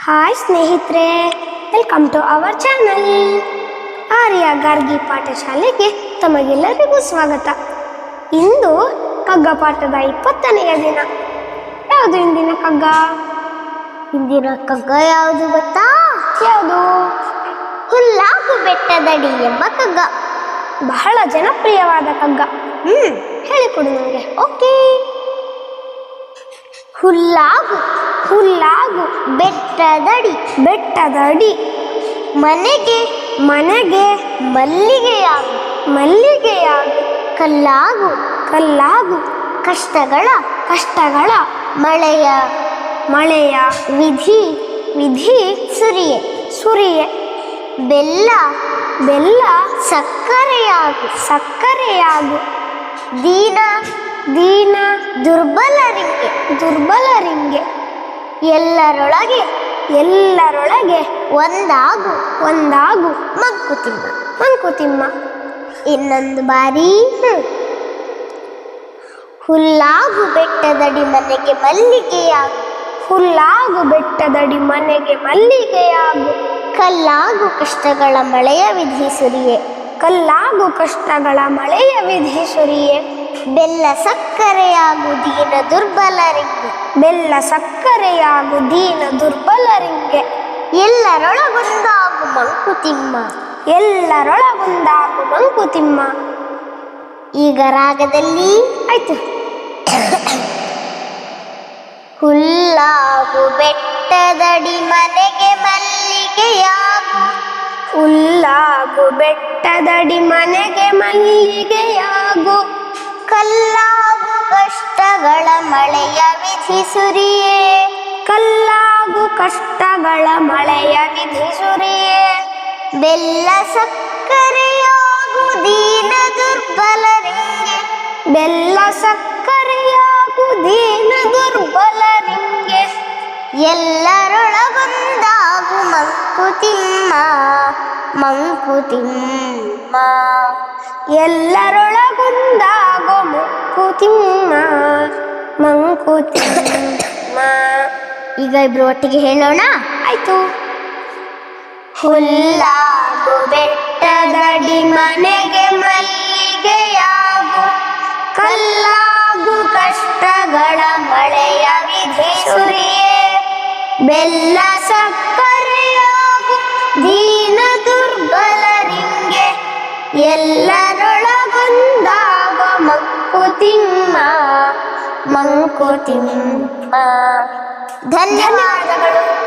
Hi ಸ್ನೇಹಿತರೆ welcome to our channel Arya Gargi ಪಾಠಶಾಲೆಗೆ ತಮಗೆಲ್ಲರಿಗೂ ಸ್ವಾಗತ. ಇಂದು ಕಗ್ಗ ಪಾಠದ ಇಪ್ಪತ್ತನೆಯ ದಿನ. ಯಾವುದು ಇಂದಿನ ಕಗ್ಗ? ಇಂದಿನ ಕಗ್ಗ ಯಾವುದು ಗೊತ್ತಾ? ಯಾವುದು? ಹುಲ್ಲಾಪು ಬೆಟ್ಟದಡಿ ಎಂಬ ಕಗ್ಗ. ಬಹಳ ಜನಪ್ರಿಯವಾದ ಕಗ್ಗ. ಹ್ಮ್, ಹೇಳಿಕೊಡು ನನಗೆ ಓಕೆ ಹುಲ್ಲಾಗು ಹುಲ್ಲಾಗು ಬೆಟ್ಟದಡಿ ಬೆಟ್ಟದಡಿ. ಮನೆಗೆ ಮನೆಗೆ ಮಲ್ಲಿಗೆಯಾಗು ಮಲ್ಲಿಗೆಯಾಗು. ಕಲ್ಲಾಗು ಕಲ್ಲಾಗು. ಕಷ್ಟಗಳ ಕಷ್ಟಗಳ. ಮಳೆಯ ಮಳೆಯ ವಿಧಿ ವಿಧಿ ಸುರಿಯೆ ಸುರಿಯೆ. ಬೆಲ್ಲ ಬೆಲ್ಲ ಸಕ್ಕರೆಯಾಗು ಸಕ್ಕರೆಯಾಗು. ದೀನ ದೀನ ದುರ್ಬಲರಿಗೆ ದುರ್ಬಲರಿಂಗೆ ಎಲ್ಲರೊಳಗೆ ಎಲ್ಲರೊಳಗೆ ಒಂದಾಗು ಒಂದಾಗು ಮಂಕುತಿಮ್ಮ ಮಂಕುತಿಮ್ಮ ಇನ್ನೊಂದು ಬಾರಿ ಹುಲ್ಲಾಗು ಬೆಟ್ಟದಡಿ ಮನೆಗೆ ಮಲ್ಲಿಗೆಯಾಗು. ಹುಲ್ಲಾಗು ಬೆಟ್ಟದಡಿ ಮನೆಗೆ ಮಲ್ಲಿಗೆಯಾಗು. ಕಲ್ಲಾಗು ಕಷ್ಟಗಳ ಮಳೆಯ ವಿಧಿ ಸುರಿಯೇ. ಕಲ್ಲಾಗು ಕಷ್ಟಗಳ ಮಳೆಯ ವಿಧಿ ಸುರಿಯೆ. ಬೆಲ್ಲ ಸಕ್ಕರೆಯಾಗು ದೀನ ದುರ್ಬಲರಿಗೆ. ಬೆಲ್ಲ ಸಕ್ಕರೆಯಾಗು ದೀನ ದುರ್ಬಲರಿಗೆ. ಎಲ್ಲರೊಳಗೊಂದಾಗು ಮಂಕುತಿಮ್ಮ ಎಲ್ಲರೊಳಗೊಂದಾಗು ಮಂಕುತಿಮ್ಮ ಈಗ ರಾಗದಲ್ಲಿ ಆಯ್ತು. ಹುಲ್ಲಾಗು ಬೆಟ್ಟದಡಿ ಮನೆಗೆ ಮಲ್ಲಿಗೆಯಾಗು. ಹುಲ್ಲಾಗು ಬೆಟ್ಟದಡಿ ಮನೆಗೆ ಮಲ್ಲಿಗೆಯಾಗು. ಮಳೆಯ ವಿಧಿ ಸುರಿಯೇ, ಕಲ್ಲಾಗು ಕಷ್ಟಗಳ ಮಳೆಯ ವಿಧಿಸುರಿಯೇ ಬೆಲ್ಲ ಸಕ್ಕರೆಯಾಗು ದೀನ ದುರ್ಬಲರಿಗೆ ಬೆಲ್ಲ ಸಕ್ಕರೆಯಾಗು ದೀನ ದುರ್ಬಲರಿಗೆ ಎಲ್ಲರೊಳಗೊಂದಾಗು ಮಂಕುತಿಮ್ಮ ಮಂಕುತಿಮ್ಮ ಎಲ್ಲರೊಳಗೊಂದಾಗೋ ಮಂಕುತಿಮ್ಮ ಮಂಕುತಿಮ್ಮ. ಈಗ ಇಬ್ರು ಒಟ್ಟಿಗೆ ಹೇಳೋಣ? ಆಯ್ತು. ಹುಲ್ಲಾಗು, ಬೆಟ್ಟದಡಿ, ಮನೆಗೆ ಮಲ್ಲಿಗೆಯಾಗು. ಕಲ್ಲಾಗು, ಕಷ್ಟಗಳ ಮಳೆಯ ವಿಧಿ ಸುರಿಯೇ. ಬೆಲ್ಲ ಸಕ್ಕರೆಯಾಗು ದೀನ ದುರ್ಬಲರಿಂಗೆ ಎಲ್ಲರೊಳಗೊಂದಾಗ ಮಂಕುತಿಮ್ಮ. ಮಂಕುತಿಮ್ಮ ಧನ್ಯವಾದ ಧನ್ಯವಾದಗಳು